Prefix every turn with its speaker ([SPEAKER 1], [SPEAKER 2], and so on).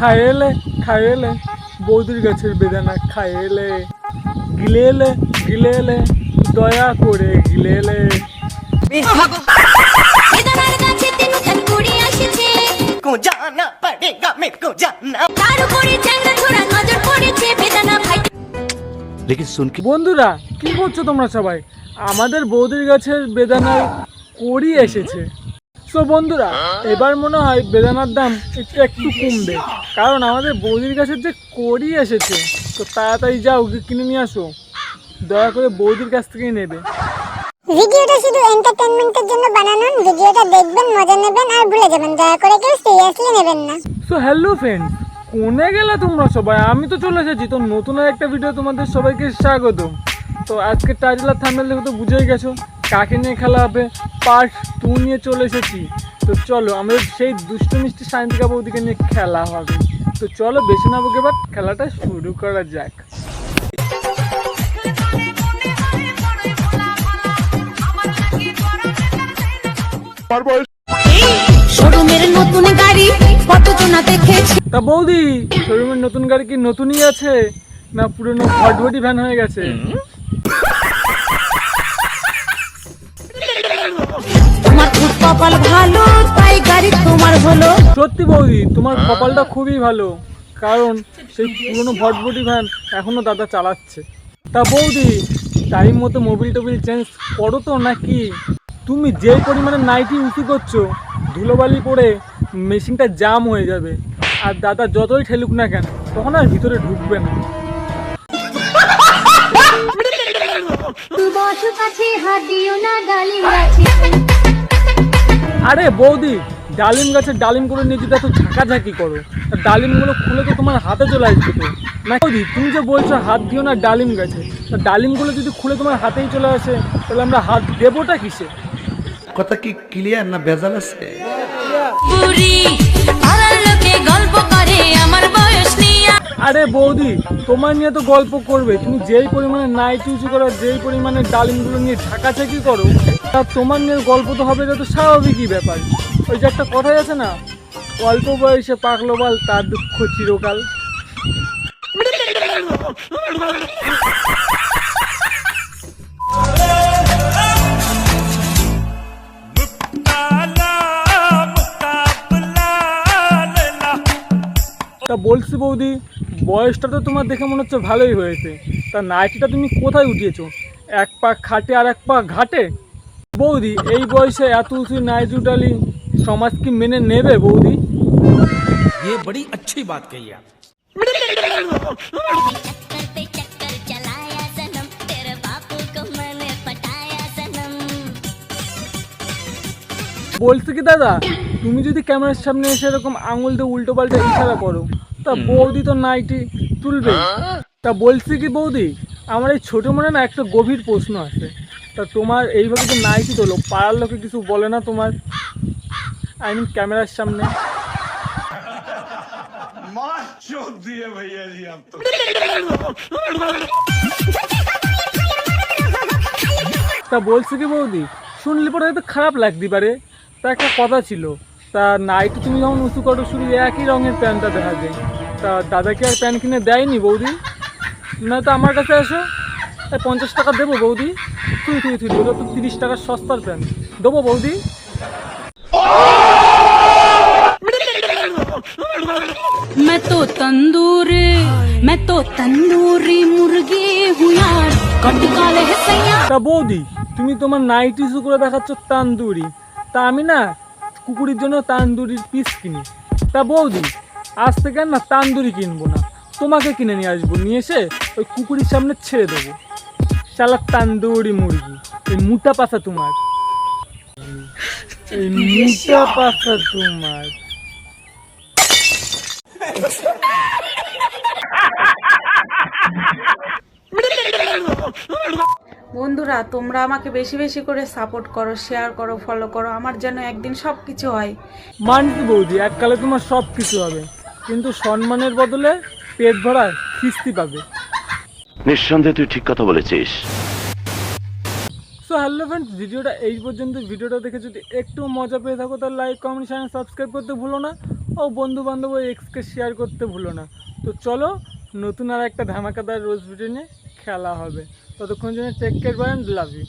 [SPEAKER 1] খায়েলে খায়েলে বৌদির গাছের বেদানা খায়েলে। গিলেলে গিলেলে দয়া করে গিলেলে। বন্ধুরা কি করছ তোমরা সবাই? আমাদের বৌদির গাছের বেদানা কড়ি এসেছে। সো বন্ধুরা এবার মনে হয় বেদানার দাম একটু একটু কমবে। কারণ আমাদের বৌদির গাছের যে কড়ি এসেছে তো তাড়াতাড়ি যাও কিনে নিয়ে আসো। দয়া করে বৌদির কাছ থেকেই নেবে।
[SPEAKER 2] ভিডিওটা শুধু এন্টারটেনমেন্টের জন্য বানানো ভিডিওটা দেখবেন মজা নেবেন আর ভুলে যাবেন। দয়া করে কেউ সিরিয়াসলি নেবেন না।
[SPEAKER 1] সো হ্যালো ফ্রেন্ডস কোনে গেলে তোমরা সবাই? আমি তো চলে এসেছি তো নতুন একটা ভিডিও তোমাদের সবাইকে স্বাগত তো আজকে টাইটেল আর থাম্বনেল দেখে তো বুঝেই গেছো। কাকে নিয়ে খেলা হবে? পার্ট টু নিয়ে চলে এসেছি। তো চলো আমাদের সেই দুষ্ট মিষ্টি সায়ন্তিকা বৌদিকে নিয়ে খেলা হবে। তো চলো বেছে না বকে এবার খেলাটা শুরু করা যাক।
[SPEAKER 3] শোরুমের নতুন গাড়ি দেখেছি।
[SPEAKER 1] তা বৌদি শোরুমের নতুন গাড়ি কি নতুনই আছে? না পুরনো ভ্যান হয়ে গেছে?
[SPEAKER 3] কপাল ভালো তাই গাড়ি তোমার হলো।
[SPEAKER 1] সত্যি বৌদি তোমার কপালটা খুবই ভালো। কারণ সেই পুরনো ভটভটি ভ্যান এখনও দাদা চালাচ্ছে। তা বৌদি টাইম মতো মোবিল টোবিল চেঞ্জ করো তো নাকি? তুমি যে পরিমাণে নাইটি উঁচু করছ ধুলোবালি পড়ে মেশিনটা জাম হয়ে যাবে। আর দাদা যতই ঠেলুক না কেন তখন আর ভিতরে ঢুকবে না।
[SPEAKER 3] বসু কাছে হাত দিও না ডালিম গাছে
[SPEAKER 1] আরে বৌদি ডালিম গাছের ডালিম করে নিয়ে যদি এত ঝাঁকাঝাঁকি করো ডালিমগুলো খুলে তো তোমার হাতে চলে আসবে তো। না বৌদি তুমি যে বলছো হাত দিও না ডালিম গাছে তা ডালিমগুলো যদি খুলে তোমার হাতেই চলে আসে তাহলে আমরা হাত দেবোটা কিসে?
[SPEAKER 4] কথা কি ক্লিয়ার না ভেজাল আছে?
[SPEAKER 1] আরে বৌদি তোমার নিয়ে তো গল্প করবে। তুমি যেই পরিমাণে নাইট উঁচু করো যেই পরিমাণে ডালিমগুলো নিয়ে ঝাঁকাঝাঁকি করো তা তোমার নিয়ে গল্প তো হবে এটা তো স্বাভাবিকই ব্যাপার। ওই যে একটা কথাই আছে না অল্প বয়সে পাকলো বাল তার দুঃখ চিরকাল। তা বলছি বৌদি বয়সটা তো তোমার দেখে মনে হচ্ছে ভালোই হয়েছে তা নাইটিটা তুমি কোথায় উঠিয়েছো এক পা খাটে আর এক পা ঘাটে বৌদি এই বয়সে এত উঁচু নাইটি উঠালি সমাজ কি মেনে নেবে বৌদি
[SPEAKER 4] ये बड़ी अच्छी बात कही आप
[SPEAKER 3] चक्कर पे चक्कर चलाया सनम तेरे बापू को मैंने पटाया सनम
[SPEAKER 1] বলছি কি দাদা তুমি যদি ক্যামেরার সামনে এসে এরকম আঙুল দিয়ে উল্টো পাল্টে ইশারা করো তা বৌদি তো নাইটি তুলবে। তা বলছি কি বৌদি আমার এই ছোটো মনে না একটা গভীর প্রশ্ন আছে। তা তোমার এইভাবে যে নাইটি তোলো পাড়ার লোকে কিছু বলে না তোমার? আই মিন ক্যামেরার সামনে। তা বলছি কি বৌদি শুনলে পরে হয়তো খারাপ লাগতে পারে। তা একটা কথা ছিল তা নাইটি তুমি যখন উঁচু করো শুধু একই রঙের প্যান্টটা দেখা যায় তা দাদাকে আর প্যান্ট কিনে দেয়নি বৌদি না তো আমার কাছে আসো এই পঞ্চাশ টাকা দেবো বৌদি তুই তুই তুই ওটা তো তিরিশ টাকার সস্তার প্যান্ট দেবো বৌদি
[SPEAKER 5] मैं तो तंदूरी मैं तो तंदूरी मुर्गी हूँ यार कट काले है सैया
[SPEAKER 1] তা বৌদি তুমি তোমার নাইটি ইস্যু করে দেখাচ্ছ তান্দুরি তা আমি না কুকুরের জন্য তান্দুরির পিস কিনি। তা বৌদি, আজ থেকে না তান্দুরি কিনবো না, তোমাকে কিনে নিয়ে আসব। নিয়ে এসে ওই কুকুরের সামনে ছেড়ে দেবো। শালা তান্দুরি মুরগি, এই মুটা পাশা তোমার। এই মুটা পাশা তোমার।
[SPEAKER 6] বন্ধুরা তোমরা আমাকে বেশি বেশি করে সাপোর্ট করো শেয়ার করো ফলো করো আমার যেন একদিন সব কিছু হয়
[SPEAKER 1] মানছি বৌদি? এককালে তোমার সব কিছু হবে কিন্তু সম্মানের বদলে পেট ভরা খিস্তি পাবে।
[SPEAKER 7] নিঃসন্দেহে তুই ঠিক কথা বলেছিস।
[SPEAKER 1] সো হ্যালো ফ্রেন্ডস ভিডিওটা এই পর্যন্ত। ভিডিওটা দেখে যদি একটু মজা পেয়ে থাকো তাহলে লাইক কমেন্ট চ্যানেল সাবস্ক্রাইব করতে ভুলো না। ও বন্ধু বান্ধব এক্সকে শেয়ার করতে ভুলো না। তো চলো নতুন আর একটা ধামাকাদার রোজ ভিডিও নিয়ে খেলা হবে। ততক্ষণ জন্য take care bye love you